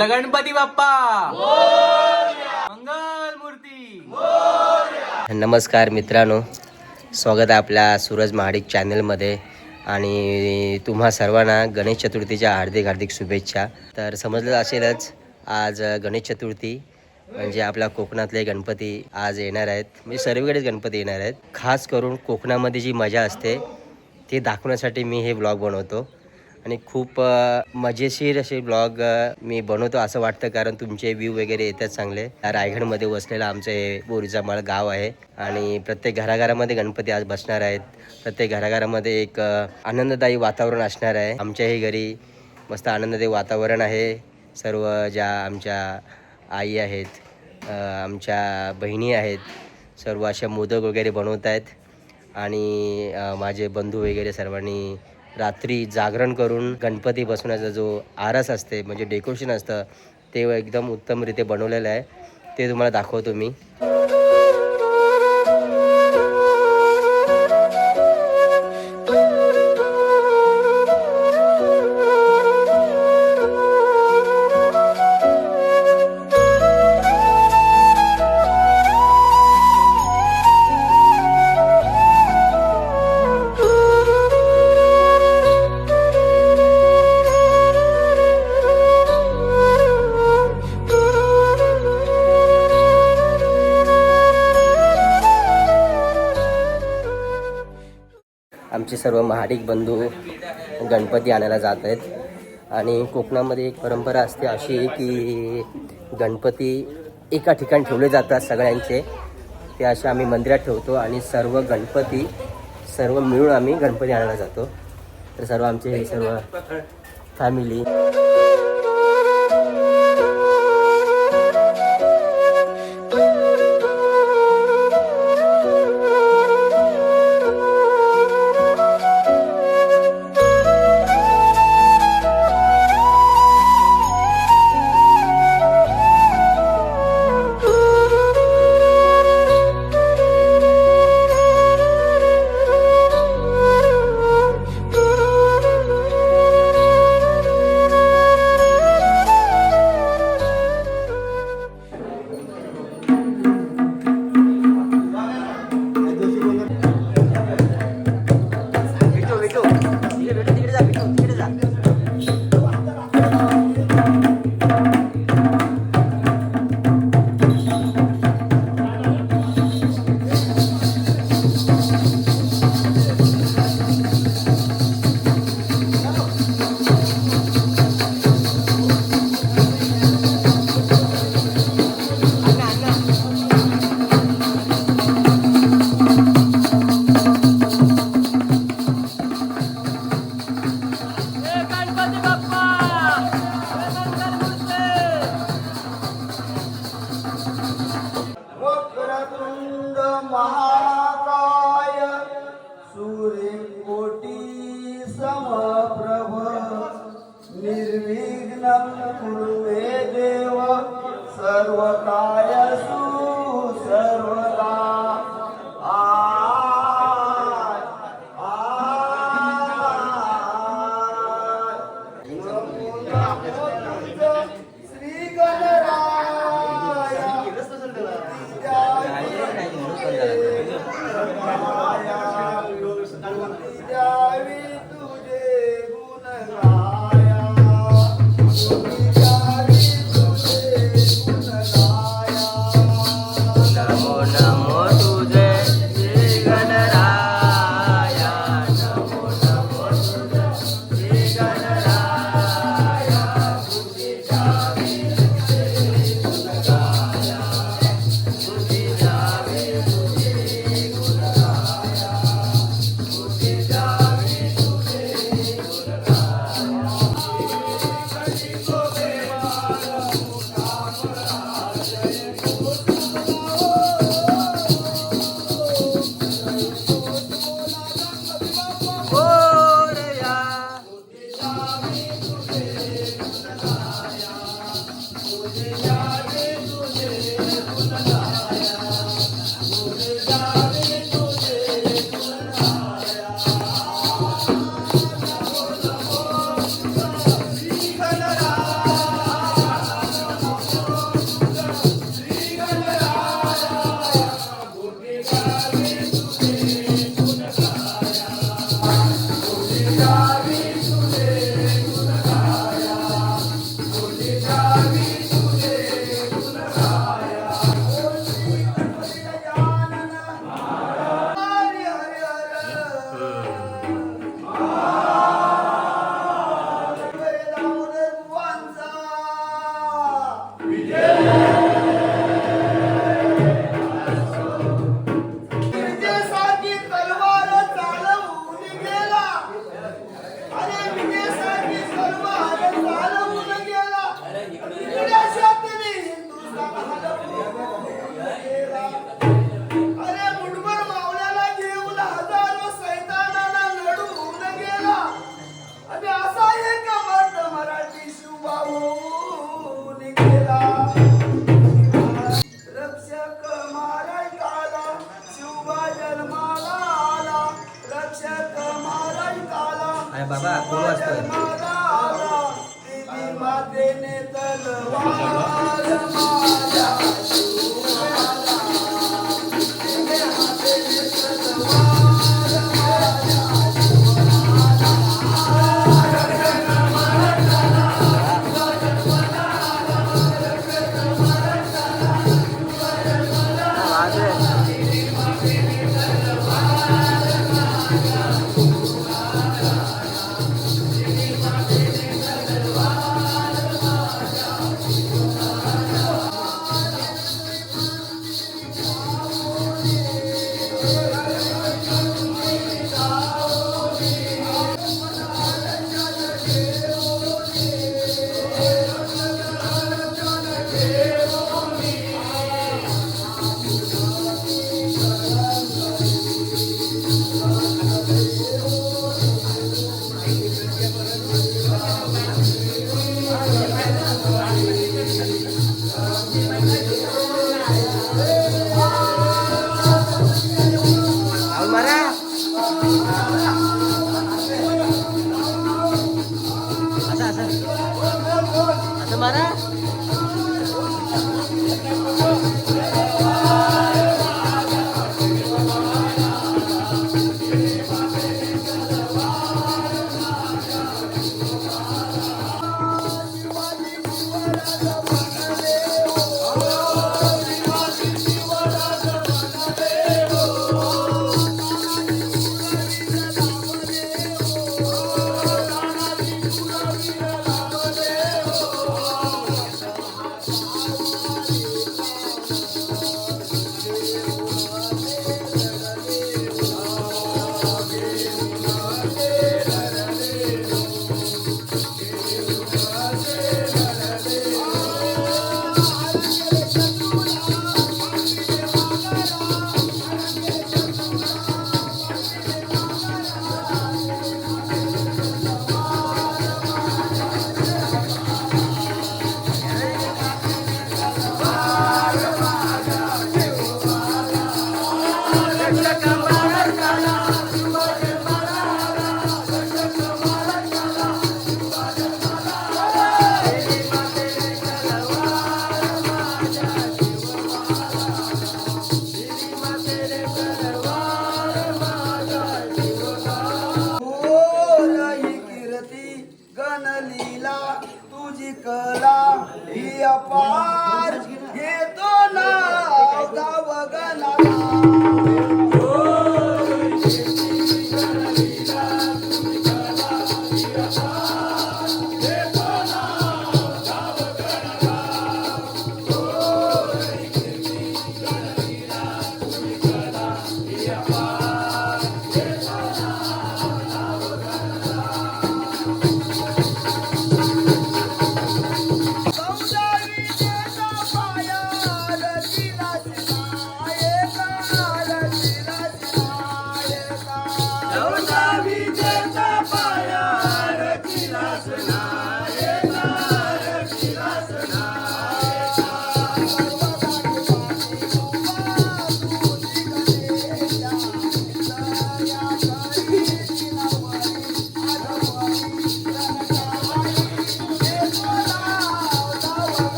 बोला गणपती बाप्पा. मंगल मूर्ती. नमस्कार मित्रांनो. स्वागत आहे आपल्या सूरज महाडिक चॅनलमध्ये. आणि तुम्हा सर्वांना गणेश चतुर्थीच्या हार्दिक हार्दिक शुभेच्छा. तर समजलं असेलच आज गणेश चतुर्थी म्हणजे आपल्या कोकणातले गणपती आज येणार आहेत. म्हणजे सर्वीकडेच गणपती येणार आहेत. खास करून कोकणामध्ये जी मजा असते ती दाखवण्यासाठी मी हे ब्लॉग बनवतो. आणि खूप मजेशीर असे ब्लॉग मी बनवतो असं वाटतं कारण तुमचे व्ह्यू वगैरे येतात चांगले. रायगडमध्ये वसलेलं आमचं हे बोरीजामाळ गाव आहे. आणि प्रत्येक घराघरामध्ये गणपती आज बसणार आहेत. प्रत्येक घराघरामध्ये एक आनंददायी वातावरण असणार आहे. आमच्याही घरी मस्त आनंददायी वातावरण आहे. सर्व ज्या आमच्या आई आहेत आमच्या बहिणी आहेत सर्व अशा मोदक वगैरे बनवत आहेत आणि माझे बंधू वगैरे सर्वांनी रात्री जागरण करून गणपती बसवण्याचा जो आरस असते म्हणजे डेकोरेशन असतं ते एकदम उत्तमरित्या बनवलेलं आहे. ते तुम्हाला दाखवतो मी. सर्व महाडिक बंधू गणपती आणायला जात आहेत. आणि कोकणामध्ये एक परंपरा असते अशी की गणपती एका ठिकाणी ठेवले जातात सगळ्यांचे. ते असे आम्ही मंदिरात ठेवतो आणि सर्व गणपती सर्व मिळून आम्ही गणपती आणायला जातो. तर सर्व आमचे हे सर्व फॅमिली Thank.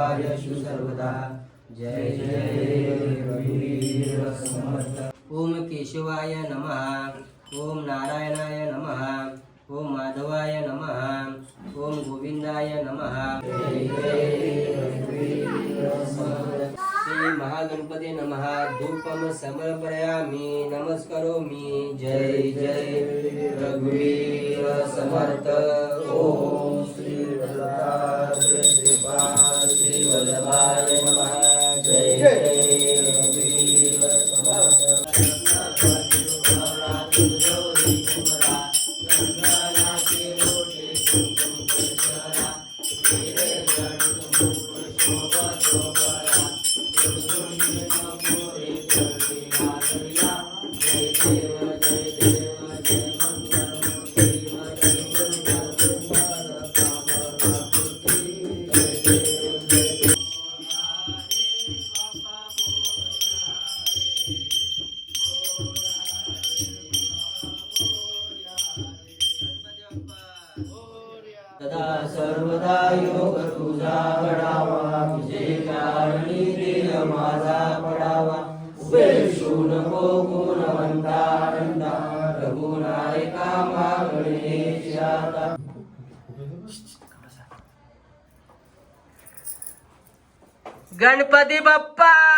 सर्वदा। जय जय ओम केशवाय नमः। ओम नारायणाय नमः। ओम माधवाय नमः। ओम गोविंदाय नमः। श्री महागणपते नमः। धूपम समर्पयामि। नमस्करोमि। जय जय रघुवीर समर्थ ओम श्री श्री वल्लभाय नमः जय जय उपदेशू नको गुणवंता आनंदा रघुनायका मागणे गणपती बाप्पा!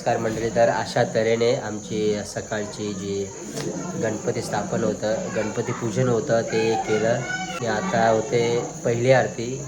नमस्कार मंडळी तर अशा तऱ्हेने आमची सकाळची जी गणपती स्थापन होतं गणपती पूजन होतं ते केलं. की आता होते पहिली आरती.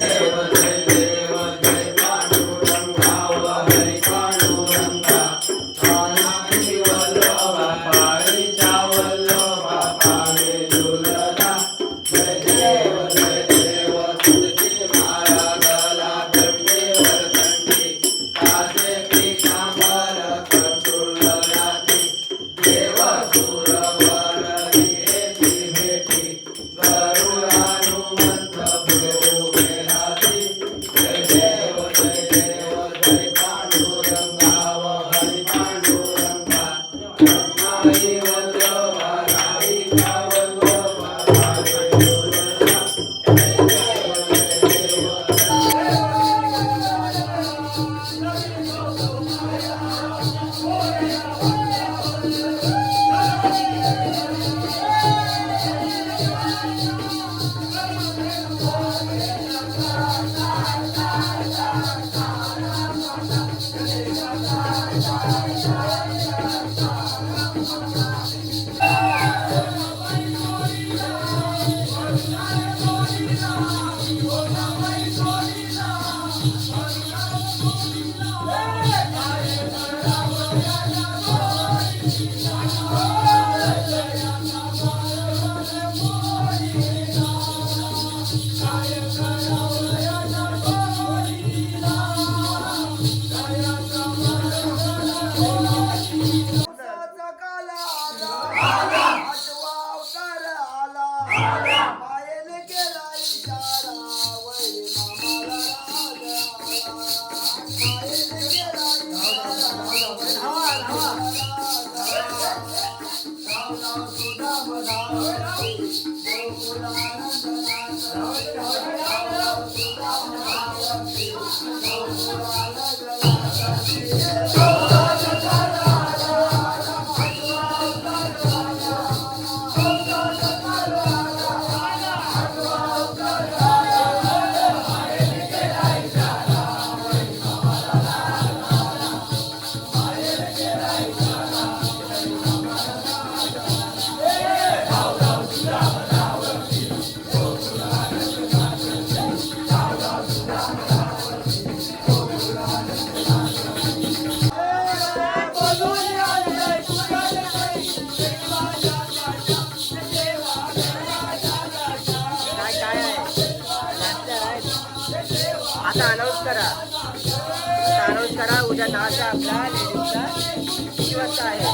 तानोज करा. तानोज करा उद्या नाच आहे आपला लेडीजचा. दिवस आहे.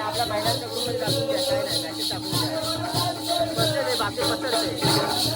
आपल्या महिलांचा ग्रुप दाखवून द्यायचा आहे ना मस्त ते बापे पसरते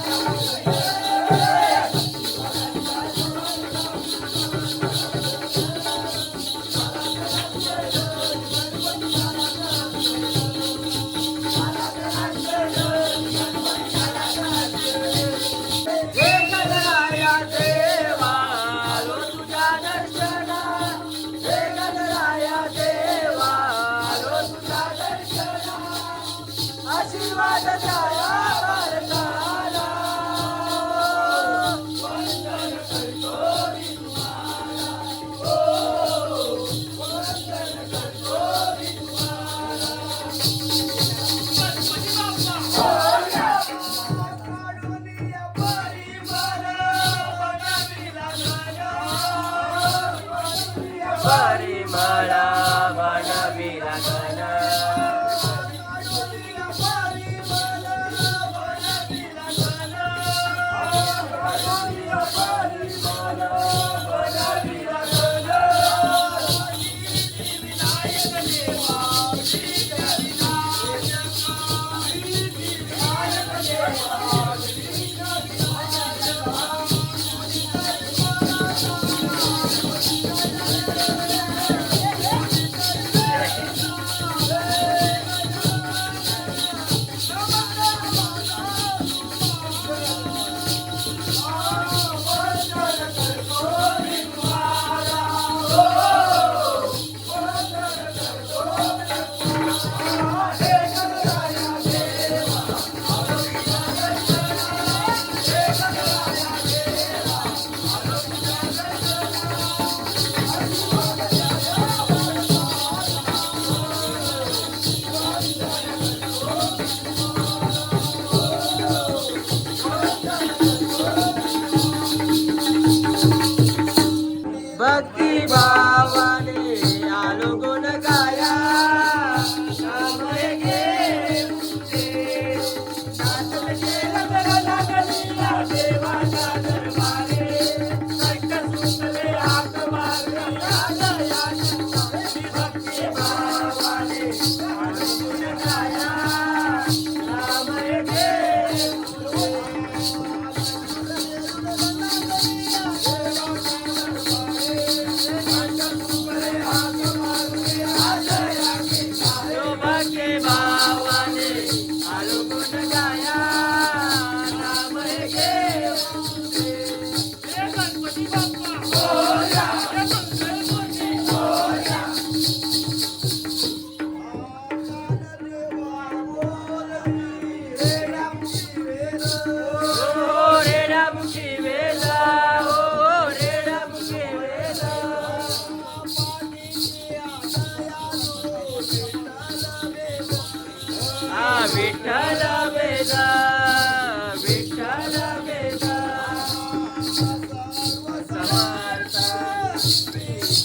Jesus.